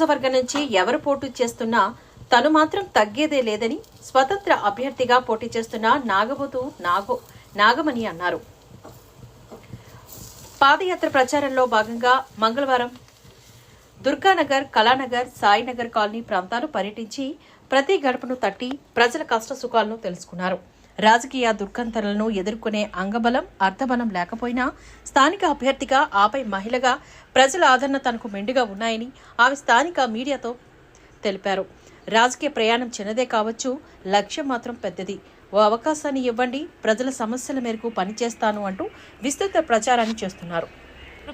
నియోజకవర్గం నుంచి ఎవరు పోటీ చేస్తున్నా తను మాత్రం తగ్గేదే లేదని స్వతంత్ర అభ్యర్థిగా పోటీ చేస్తున్న నాగబోతు నాగో నాగమణి అన్నారు. పాదయాత్ర ప్రచారంలో భాగంగా మంగళవారం దుర్గానగర్ కళానగర్ సాయినగర్ కాలనీ ప్రాంతాలు పర్యటించి ప్రతి గడపను తట్టి ప్రజల కష్ట సుఖాలను తెలుసుకున్నారు. రాజకీయ దుర్గంధనలను ఎదుర్కొనే అంగబలం అర్థబలం లేకపోయినా స్థానిక అభ్యర్థిగా ఆపై మహిళగా ప్రజల ఆదరణ తనకు మెండుగా ఉన్నాయని ఆమె స్థానిక మీడియాతో తెలిపారు. రాజకీయ ప్రయాణం చిన్నదే కావచ్చు లక్ష్యం మాత్రం పెద్దది. ఓ అవకాశాన్ని ఇవ్వండి ప్రజల సమస్యల మేరకు పనిచేస్తాను అంటూ విస్తృత ప్రచారాన్ని చేస్తున్నారు.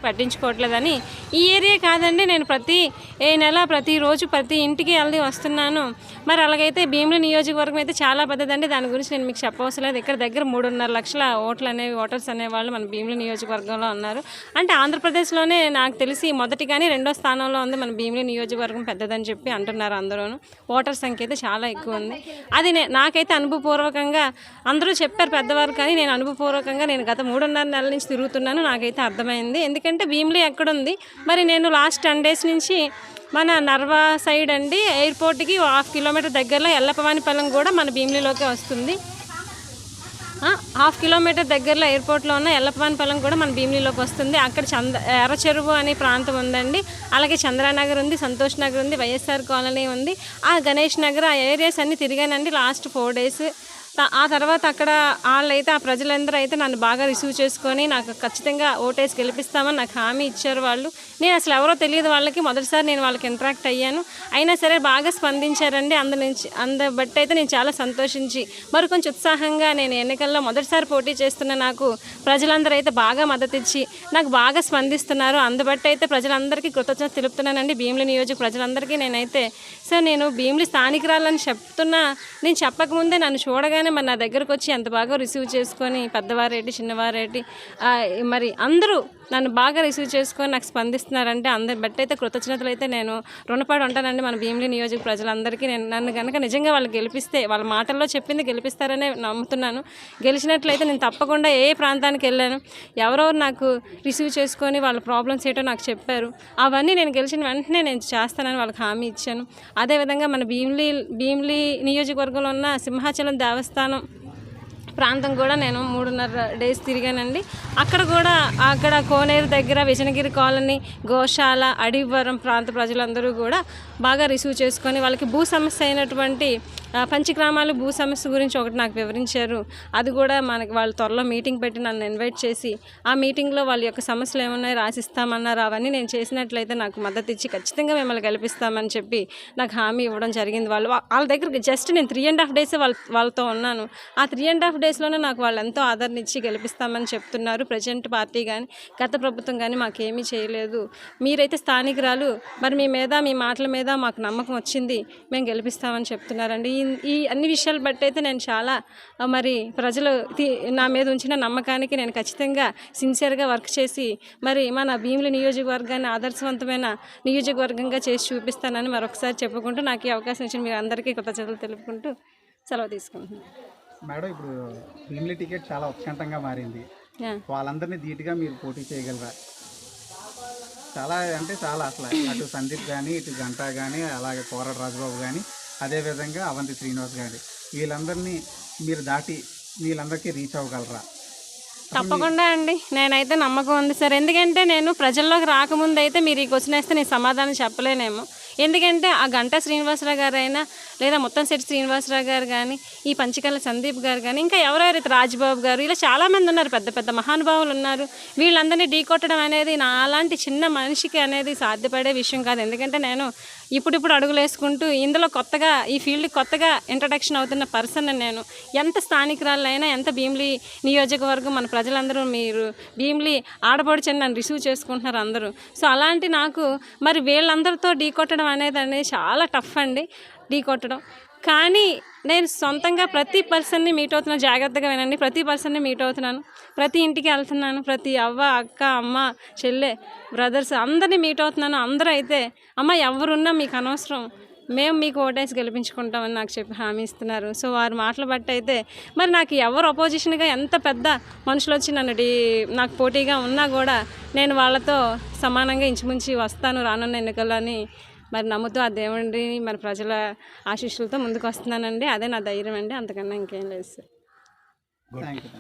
పట్టించుకోవట్లేదని. ఈ ఏరియా కాదండి నేను ప్రతి ఏ నెల ప్రతిరోజు ప్రతి ఇంటికి వెళ్ళి వస్తున్నాను. మరి అలాగైతే భీమిలి నియోజకవర్గం అయితే చాలా పెద్దదండి. దాని గురించి నేను మీకు చెప్పవసరం లేదు. ఇక్కడ దగ్గర మూడున్నర లక్షల ఓట్లు అనేవి ఓటర్స్ అనేవాళ్ళు మన భీమిలి నియోజకవర్గంలో ఉన్నారు. అంటే ఆంధ్రప్రదేశ్లోనే నాకు తెలిసి మొదటి కానీ రెండో స్థానంలో ఉంది మన భీమిలి నియోజకవర్గం పెద్దదని చెప్పి అంటున్నారు అందరూ ఓటర్ సంఖ్య అయితే చాలా ఎక్కువ ఉంది. అది నాకైతే అనుభవపూర్వకంగా అందరూ చెప్పారు పెద్దవారు కానీ నేను అనుభవపూర్వకంగా నేను గత మూడున్నర నెలల నుంచి తిరుగుతున్నాను. నాకైతే అర్థమైంది. ఎందుకంటే భీమిలి ఎక్కడుంది? మరి నేను లాస్ట్ టెన్ డేస్ నుంచి మన నర్వా సైడ్ అండి ఎయిర్పోర్ట్కి హాఫ్ కిలోమీటర్ దగ్గరలో ఎల్లపవానిపల్లెం కూడా మన భీమిలిలోకి వస్తుంది. హాఫ్ కిలోమీటర్ దగ్గరలో ఎయిర్పోర్ట్లో ఉన్న ఎల్లపవానిపల్లెం కూడా మన భీమిలిలోకి వస్తుంది. అక్కడ చంద ఎర్రచెరువు అనే ప్రాంతం ఉందండి. అలాగే చంద్రానగర్ ఉంది సంతోష్ నగర్ ఉంది వైఎస్ఆర్ కాలనీ ఉంది. ఆ గణేష్ నగర్ ఆ ఏరియాస్ అన్నీ తిరిగానండి లాస్ట్ ఫోర్ డేస్. ఆ తర్వాత అక్కడ వాళ్ళైతే ఆ ప్రజలందరూ అయితే నన్ను బాగా రిసీవ్ చేసుకొని నాకు ఖచ్చితంగా ఓటేసి గెలిపిస్తామని నాకు హామీ ఇచ్చారు వాళ్ళు. నేను అసలు ఎవరో తెలియదు వాళ్ళకి. మొదటిసారి నేను వాళ్ళకి ఇంటరాక్ట్ అయ్యాను. అయినా సరే బాగా స్పందించారండి. అందు నుంచి అంద బట్టి అయితే నేను చాలా సంతోషించి మరి కొంచెం ఉత్సాహంగా నేను ఎన్నికల్లో మొదటిసారి పోటీ చేస్తున్న నాకు ప్రజలందరూ అయితే బాగా మద్దతు ఇచ్చి నాకు బాగా స్పందిస్తున్నారు. అందుబట్టి అయితే ప్రజలందరికీ కృతజ్ఞత తెలుపుతున్నానండి. భీమిలి నియోజక ప్రజలందరికీ నేనైతే. సో నేను భీమిలి స్థానికురాలని చెప్తున్నా నేను చెప్పకముందే నన్ను చూడగానే మరి నా దగ్గరకు వచ్చి ఎంత బాగా రిసీవ్ చేసుకొని పెద్దవారేటి చిన్నవారేటి మరి అందరూ నన్ను బాగా రిసీవ్ చేసుకొని నాకు స్పందిస్తున్నారంటే అందరి బట్టి అయితే కృతజ్ఞతలు అయితే నేను రుణపడి ఉంటానండి. మన భీమిలి నియోజక ప్రజలందరికీ నేను నన్ను కనుక నిజంగా వాళ్ళు గెలిపిస్తే వాళ్ళ మాటల్లో చెప్పింది గెలిపిస్తారనే నమ్ముతున్నాను. గెలిచినట్లయితే నేను తప్పకుండా ఏ ప్రాంతానికి వెళ్ళాను ఎవరెవరు నాకు రిసీవ్ చేసుకొని వాళ్ళ ప్రాబ్లమ్స్ ఏంటో నాకు చెప్పారు. అవన్నీ నేను గెలిచిన వెంటనే నేను చేస్తానని వాళ్ళకి హామీ ఇచ్చాను. అదేవిధంగా మన భీమిలి భీమిలి నియోజకవర్గంలో ఉన్న సింహాచలం దేవస్థానం ప్రాంతం కూడా నేను మూడున్నర డేస్ తిరిగానండి. అక్కడ కూడా అక్కడ కోనేరు దగ్గర విజనగిరి కాలనీ గోశాల అడివరం ప్రాంత ప్రజలందరూ కూడా బాగా రిసీవ్ చేసుకొని వాళ్ళకి భూ సమస్య అయినటువంటి పంచగ్రామాలు భూ సమస్య గురించి ఒకటి నాకు వివరించారు. అది కూడా మనకి వాళ్ళు త్వరలో మీటింగ్ పెట్టి నన్ను ఇన్వైట్ చేసి ఆ మీటింగ్లో వాళ్ళ యొక్క సమస్యలు ఏమున్నాయో రాసిస్తామన్నారు. అవన్నీ నేను చేసినట్లయితే నాకు మద్దతు ఇచ్చి ఖచ్చితంగా మిమ్మల్ని గెలిపిస్తామని చెప్పి నాకు హామీ ఇవ్వడం జరిగింది. వాళ్ళు వాళ్ళ దగ్గర జస్ట్ నేను త్రీ అండ్ హాఫ్ డేస్ వాళ్ళ వాళ్ళతో ఉన్నాను. ఆ త్రీ అండ్ హాఫ్ డేస్లోనే నాకు వాళ్ళు ఎంతో ఆదరణ ఇచ్చి గెలిపిస్తామని చెప్తున్నారు. ప్రజెంట్ పార్టీ కానీ గత ప్రభుత్వం కానీ మాకేమీ చేయలేదు. మీరైతే స్థానికురాలు మరి మీ మీద మీ మాటల మీద మాకు నమ్మకం వచ్చింది. మేము గెలిపిస్తామని చెప్తున్నారండి. ఈ అన్ని విషయాలు బట్టి అయితే నేను చాలా మరి ప్రజలు నా మీద ఉంచిన నమ్మకానికి నేను ఖచ్చితంగా సిన్సియర్గా వర్క్ చేసి మరి మన భీముల నియోజకవర్గాన్ని ఆదర్శవంతమైన నియోజకవర్గంగా చేసి చూపిస్తానని మరొకసారి చెప్పుకుంటూ నాకు ఈ అవకాశం ఇచ్చిన మీరు అందరికీ కృతజ్ఞతలు తెలుపుకుంటూ సెలవు తీసుకుంటున్నాను. మేడం ఇప్పుడు భీమిలి టికెట్ చాలా ఉత్కంఠంగా మారింది. వాళ్ళందరినీ ధీటుగా మీరు పోటీ చేయగలరా? చాలా అంటే చాలా అసలు. అటు సందీప్ కానీ ఇటు గంటా కానీ అలాగే కోరడు రాజబాబు కానీ అదేవిధంగా అవంతి శ్రీనివాస్ గారి. వీళ్ళందరినీ మీరు దాటి వీళ్ళందరికీ రీచ్ అవ్వగలరా? తప్పకుండా అండి. నేనైతే నమ్మకం ఉంది సార్. ఎందుకంటే నేను ప్రజల్లోకి రాకముందు అయితే మీరు ఈ క్వశ్చన్ వేస్తే నేను సమాధానం చెప్పలేనేమో. ఎందుకంటే ఆ గంటా శ్రీనివాసరావు గారు అయినా లేదా మొత్తం శెట్టి శ్రీనివాసరావు గారు కానీ ఈ పంచకల్ల సందీప్ గారు కానీ ఇంకా ఎవరెవరైతే రాజ్బాబు గారు ఇలా చాలామంది ఉన్నారు. పెద్ద పెద్ద మహానుభావులు ఉన్నారు. వీళ్ళందరినీ ఢీకొట్టడం అనేది నా అలాంటి చిన్న మనిషికి అనేది సాధ్యపడే విషయం కాదు. ఎందుకంటే నేను ఇప్పుడిప్పుడు అడుగులు వేసుకుంటూ ఇందులో కొత్తగా ఈ ఫీల్డ్ కొత్తగా ఇంట్రడక్షన్ అవుతున్న పర్సన్ నేను. ఎంత స్థానికురాలైనా ఎంత భీమిలి నియోజకవర్గం మన ప్రజలందరూ మీరు. భీమిలి ఆడపడుచని నన్ను రిసీవ్ చేసుకుంటున్నారు అందరూ. సో అలాంటి నాకు మరి వీళ్ళందరితో ఢీ కొట్టడం అనేది అనేది చాలా టఫ్ అండి. ఢీ కొట్టడం. కానీ నేను సొంతంగా ప్రతి పర్సన్ని మీట్ అవుతున్నా. జాగ్రత్తగా వినండి. ప్రతి పర్సన్ని మీట్ అవుతున్నాను. ప్రతి ఇంటికి వెళ్తున్నాను. ప్రతి అవ్వ అక్క అమ్మ చెల్లె బ్రదర్స్ అందరినీ మీట్ అవుతున్నాను. అందరూ అయితే అమ్మ ఎవరున్నా మీకు అనవసరం. మేము మీకు ఓటేసి గెలిపించుకుంటామని నాకు చెప్పి హామీ ఇస్తున్నారు. సో వారి మాటలు బట్టి అయితే మరి నాకు ఎవరు అపోజిషన్గా ఎంత పెద్ద మనుషులు వచ్చి నన్ను డీ నాకు పోటీగా ఉన్నా కూడా నేను వాళ్ళతో సమానంగా ఇంచుమించి వస్తాను రానున్న ఎన్నికల్లో అని మరి నమ్ముతూ ఆ దేవుడిని మరి ప్రజల ఆశీస్సులతో ముందుకు వస్తున్నానండి. అదే నా ధైర్యం అండి అంతకన్నా ఇంకేం లేదు సార్. Thank you